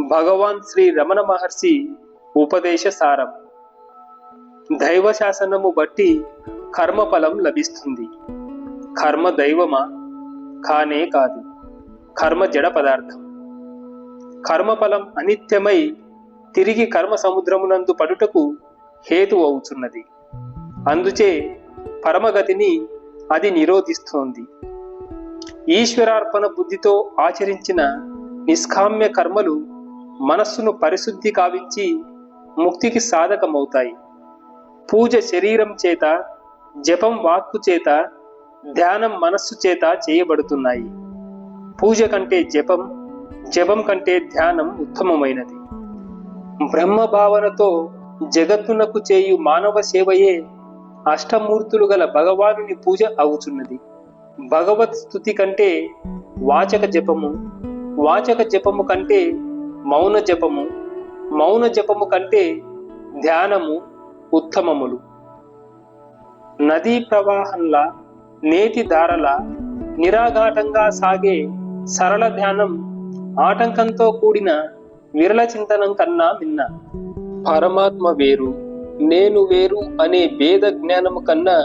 భగవాన్ శ్రీ రమణ మహర్షి ఉపదేశ సారం. దైవ శాసనము బట్టి కర్మఫలం లభిస్తుంది. కర్మ దైవమా? కానే కాదు. కర్మ జడ పదార్థం. కర్మఫలం అనిత్యమై తిరిగి కర్మ సముద్రమునందు పడుటకు హేతు అవుతున్నది అందుచే పరమగతిని అది నిరోధిస్తోంది. ఈశ్వరార్పణ బుద్ధితో ఆచరించిన నిష్కామ్య కర్మలు మనస్సును పరిశుద్ధి కావించి ముక్తికి సాధకమవుతాయి. పూజ శరీరం చేత జపం వాక్కు చేత ధ్యానం మనస్సు చేత చేయబడుతున్నాయి. పూజ కంటే జపం జపం కంటే ధ్యానం ఉత్తమమైనది. బ్రహ్మ భావనతో జగత్తునకు చేయు మానవ సేవయే అష్టమూర్తులు గల భగవానుని పూజ అవుచున్నది. భగవత్ స్థుతి కంటే వాచక జపము వాచక జపము కంటే మౌన జపము. మౌన జపము కంటే ధ్యానము ఉత్తమములు. నదీ ప్రవాహంలా నేతి ధారల నిరాఘాటంగా సాగే సరళ ధ్యానం ఆటంకంతో కూడిన విరళ చింతనం కన్నా మిన్న. పరమాత్మ వేరు నేను వేరు అనే భేద జ్ఞానము కన్నా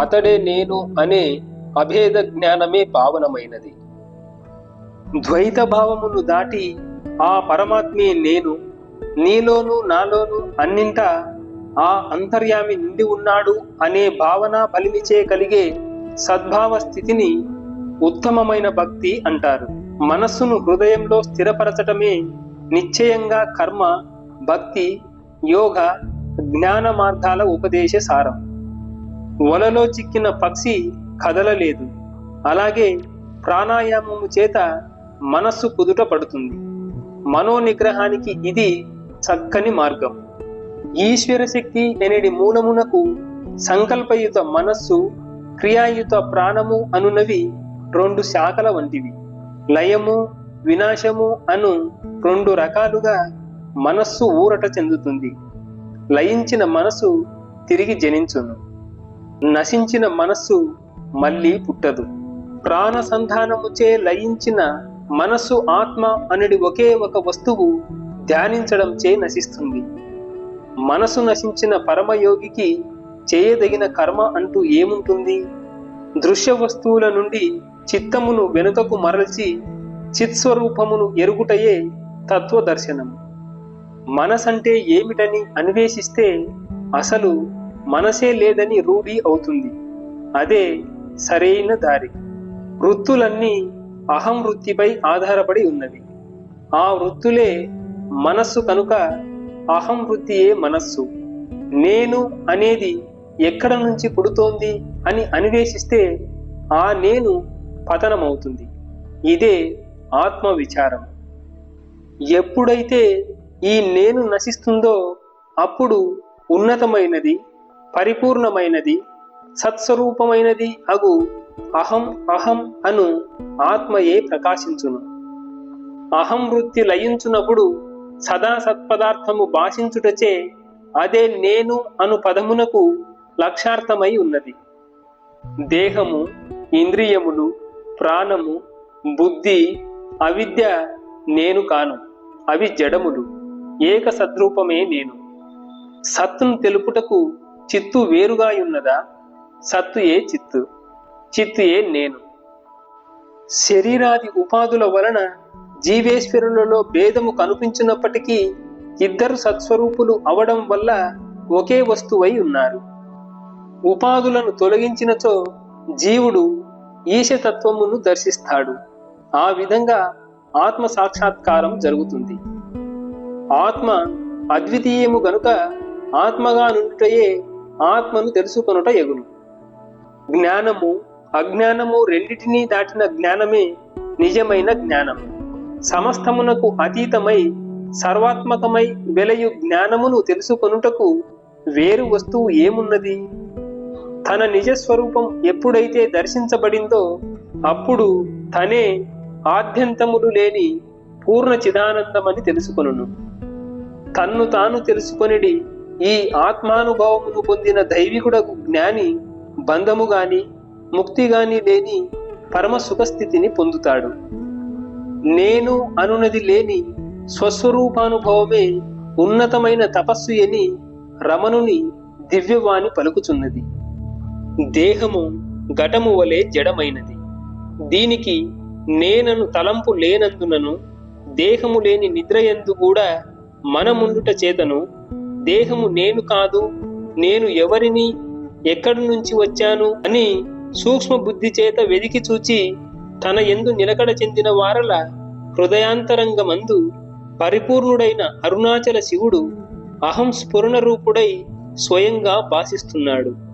అతడే నేను అనే అభేద జ్ఞానమే పావనమైనది ద్వైత భావమును దాటి ఆ పరమాత్మే నేను నీలోను నాలోను అన్నింట ఆ అంతర్యామి నిండి ఉన్నాడు అనే భావన బలిమిచే కలిగే సద్భావ స్థితిని ఉత్తమమైన భక్తి అంటారు. మనస్సును హృదయంలో స్థిరపరచటమే నిశ్చయంగా కర్మ భక్తి యోగ జ్ఞాన మార్గాల ఉపదేశ సారం. వలలో చిక్కిన పక్షి కదలలేదు. అలాగే ప్రాణాయామము చేత మనస్సు కుదుట పడుతుంది. మనో నిగ్రహానికి ఇది చక్కని మార్గం. ఈశ్వర శక్తి అనేది మూలమునకు సంకల్పయుత మనస్సు క్రియాయుత ప్రాణము అనునవి రెండు శాఖల వంటివి. లయము వినాశము అను రెండు రకాలుగా మనస్సు ఊరట చెందుతుంది. లయించిన మనస్సు తిరిగి జనించును. నశించిన మనస్సు మళ్ళీ పుట్టదు. ప్రాణ సంధానముచే లయించిన మనస్సు ఆత్మ అనేది ఒకే ఒక వస్తువు ధ్యానించడంచే నశిస్తుంది. మనసు నశించిన పరమయోగికి చేయదగిన కర్మ అంటూ ఏముంటుంది? దృశ్య వస్తువుల నుండి చిత్తమును వెనుకకు మరల్చి చిత్స్వరూపమును ఎరుగుటయే తత్వదర్శనం. మనసంటే ఏమిటని అన్వేషిస్తే అసలు మనసే లేదని రూఢి అవుతుంది. అదే సరైన దారి. వృత్తులన్నీ అహం వృత్తిపై ఆధారపడి ఉన్నవి. ఆ వృత్తులే మనస్సు కనుక అహం వృత్తియే మనస్సు. నేను అనేది ఎక్కడ నుంచి పుడుతోంది అని అన్వేషిస్తే ఆ నేను పతనమవుతుంది. ఇదే ఆత్మ విచారం ఎప్పుడైతే ఈ నేను నశిస్తుందో అప్పుడు ఉన్నతమైనది పరిపూర్ణమైనది సత్స్వరూపమైనది అగు అహం అహం అను ఆత్మయే ప్రకాశించును. అహం వృత్తి లయించునప్పుడు సదా సత్పదార్థము భాషించుటచే అదే నేను అను పదమునకు లక్ష్యార్థమై ఉన్నది. దేహము ఇంద్రియములు ప్రాణము బుద్ధి అవిద్య నేను కాను. అవి జడములు. ఏక సద్రూపమే నేను. సత్తును తెలుపుటకు చిత్తు వేరుగా ఉన్నదా సత్తు ఏ చిత్తు? చిత్తు ఏ నేను. శరీరాది ఉపాధుల వలన జీవేశ్వరులలో భేదము కనిపించినప్పటికీ ఇద్దరు సత్స్వరూపులు అవడం వల్ల ఒకే వస్తువై ఉన్నారు. ఉపాధులను తొలగించినచో జీవుడు ఈశతత్వమును దర్శిస్తాడు. ఆ విధంగా ఆత్మ సాక్షాత్కారం జరుగుతుంది. ఆత్మ అద్వితీయము గనుక ఆత్మగా నుండుటయే ఆత్మను తెలుసుకొనుట ఎగును. జ్ఞానము అజ్ఞానము రెండిటినీ దాటిన జ్ఞానమే నిజమైన జ్ఞానం సమస్తమునకు అతీతమై సర్వాత్మకమై వెలయు జ్ఞానమును తెలుసుకొనుటకు వేరు వస్తువు ఏమున్నది? తన నిజ స్వరూపం ఎప్పుడైతే దర్శించబడిందో అప్పుడు తనే ఆద్యంతములు లేని పూర్ణ చిదానందమని తెలుసుకొనును. తన్ను తాను తెలుసుకొనిడి ఈ ఆత్మానుభవమును పొందిన దైవికుడకు జ్ఞాని బంధము గాని ముక్తి గాని లేని పరమ సుఖస్థితిని పొందుతాడు. నేను అనునది లేని స్వస్వరూపానుభవమే ఉన్నతమైన తపస్సు అని రమణుని దివ్యవాణి పలుకుచున్నది. దేహము ఘటము వలె జడమైనది. దీనికి నేనను తలంపు లేనందునను దేహము లేని నిద్రయందు కూడా మనముండుట చేతను దేహము నేను కాదు నేను ఎవరిని ఎక్కడి నుంచి వచ్చాను అని సూక్ష్మ బుద్ధి చేత వెదికి చూచి తన ఎందు నిలకడ చెందిన వారల హృదయాంతరంగమందు పరిపూర్ణుడైన అరుణాచల శివుడు అహం స్ఫురణ రూపుడై స్వయంగా భాసిస్తున్నాడు